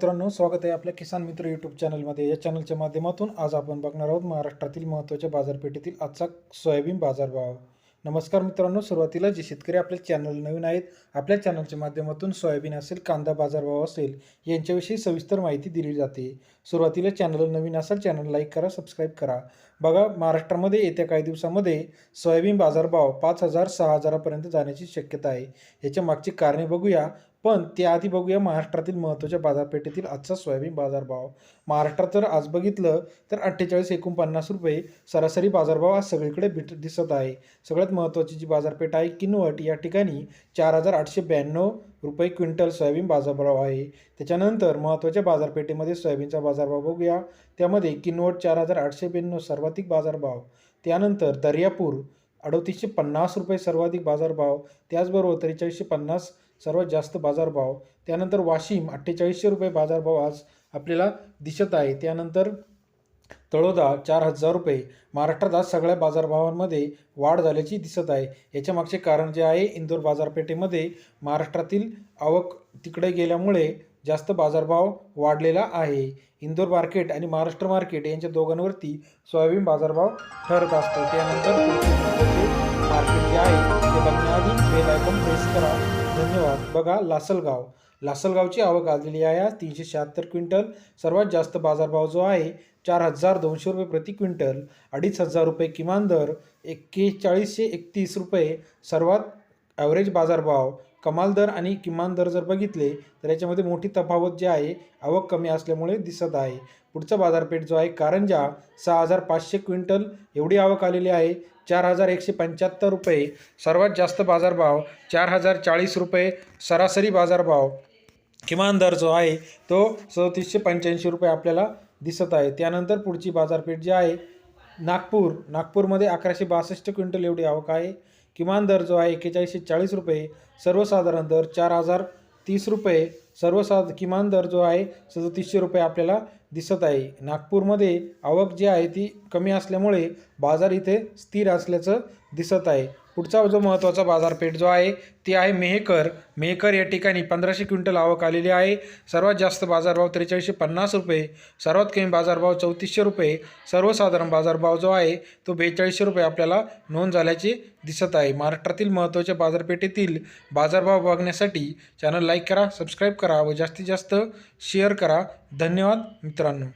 मित्रांनो स्वागत आहे आपल्या किसान मित्र यूट्यूब चॅनलमध्ये या चॅनलच्या माध्यमातून आज आपण बघणार आहोत महाराष्ट्रातील महत्त्वाच्या बाजारपेठेतील आजचा सोयाबीन बाजारभाव. नमस्कार मित्रांनो सुरुवातीला जे शेतकरी आपल्या चॅनल नवीन आहेत आपल्या चॅनलच्या माध्यमातून सोयाबीन असेल कांदा बाजारभाव असेल यांच्याविषयी सविस्तर माहिती दिली जाते. सुरुवातीला चॅनल नवीन असेल चॅनल लाईक करा सबस्क्राईब करा. बघा महाराष्ट्रामध्ये येत्या काही दिवसामध्ये सोयाबीन बाजारभाव पाच हजार सहा हजारापर्यंत जाण्याची शक्यता आहे. याच्या मागची कारणे बघूया. पण त्याआधी बघूया महाराष्ट्रातील महत्त्वाच्या बाजारपेठेतील आजचा सोयाबीन बाजारभाव. महाराष्ट्रात जर आज बघितलं तर अठ्ठेचाळीस एकोणपन्नास रुपये सरासरी बाजारभाव आज सगळीकडे भेट दिसत आहे. सगळ्यात महत्त्वाची जी बाजारपेठ आहे किनवट. या ठिकाणी चार हजार आठशे ब्याण्णव रुपये क्विंटल सोयाबीन बाजारभाव आहे. त्याच्यानंतर महत्त्वाच्या बाजारपेठेमध्ये सोयाबीनचा बाजारभाव बघूया. त्यामध्ये किनवट चार हजार आठशे ब्याण्णव सर्वाधिक बाजारभाव. त्यानंतर दर्यापूर अडतीसशे पन्नास रुपये सर्वाधिक बाजारभाव त्याचबरोबर त्रेचाळीसशे पन्नास सर्वात जास्त बाजारभाव. त्यानंतर वाशिम अठ्ठेचाळीसशे रुपये बाजारभाव आज आपल्याला दिसत आहे. त्यानंतर तळोदा चार हजार रुपये महाराष्ट्रात आज सगळ्या बाजारभावांमध्ये वाढ झाल्याची दिसत आहे. याच्यामागचे कारण जे आहे इंदोर बाजारपेठेमध्ये महाराष्ट्रातील आवक तिकडे गेल्यामुळे जास्त बाजारभाव वाढलेला आहे. इंदोर मार्केट आणि महाराष्ट्र मार्केट यांच्या दोघांवरती सोयाबीन बाजारभाव ठरत असतो. त्यानंतर मार्केट जे आहे ते बघण्याआधी बेल आयकॉन प्रेस करा. धन्यवाद. बघा लासलगाव. लासलगावची आवक आलेली आहे. आज तीनशे शहात्तर क्विंटल. सर्वात जास्त बाजारभाव जो आहे चार हजार दोनशे रुपये प्रति क्विंटल. अडीच हजार रुपये किमान दर. एक्केचाळीसशे एकतीस रुपये. सर्वात ॲव्हरेज बाजारभाव. कमाल दर आणि किमान दर जर बघितले तर याच्यामध्ये मोठी तफावत जी आहे आवक कमी असल्यामुळे दिसत आहे. पुढचा बाजारपेठ जो आहे कारंजा सहा हजार पाचशे क्विंटल एवढी आवक आलेली आहे चार हजार एकशे पंच्याहत्तर रुपये. सर्वात जास्त बाजारभाव चार हजार चाळीस रुपये. सरासरी बाजारभाव किमान दर जो आहे तो चौतीसशे पंच्याऐंशी रुपये आपल्याला दिसत आहे. त्यानंतर पुढची बाजारपेठ जी आहे नागपूर नागपूरमध्ये अकराशे बासष्ट क्विंटल एवढी आवक आहे. किमान दर जो आहे एक्केचाळीसशे चाळीस रुपये. सर्वसाधारण दर चार हजार तीस रुपये. सर्वसाध किमान दर जो आहे सदतीसशे रुपये आपल्याला दिसत आहे. नागपूरमध्ये आवक जी आहे ती कमी असल्यामुळे बाजार इथे स्थिर असल्याचं दिसत आहे. पुढचा जो महत्त्वाचा बाजारपेठ जो आहे ती आहे मेहकर. मेहकर या ठिकाणी पंधराशे क्विंटल आवक आलेली आहे. सर्वात जास्त बाजारभाव त्रेचाळीसशे पन्नास रुपये. सर्वात कमी बाजारभाव चौतीसशे रुपये. सर्वसाधारण बाजारभाव जो आहे तो बेचाळीसशे रुपये आपल्याला नोंद झाल्याचे दिसत आहे. महाराष्ट्रातील महत्त्वाच्या बाजारपेठेतील बाजारभाव बघण्यासाठी चॅनल लाईक करा सबस्क्राईब करा व जास्तीत जास्त शेअर करा. धन्यवाद मित्रांनो.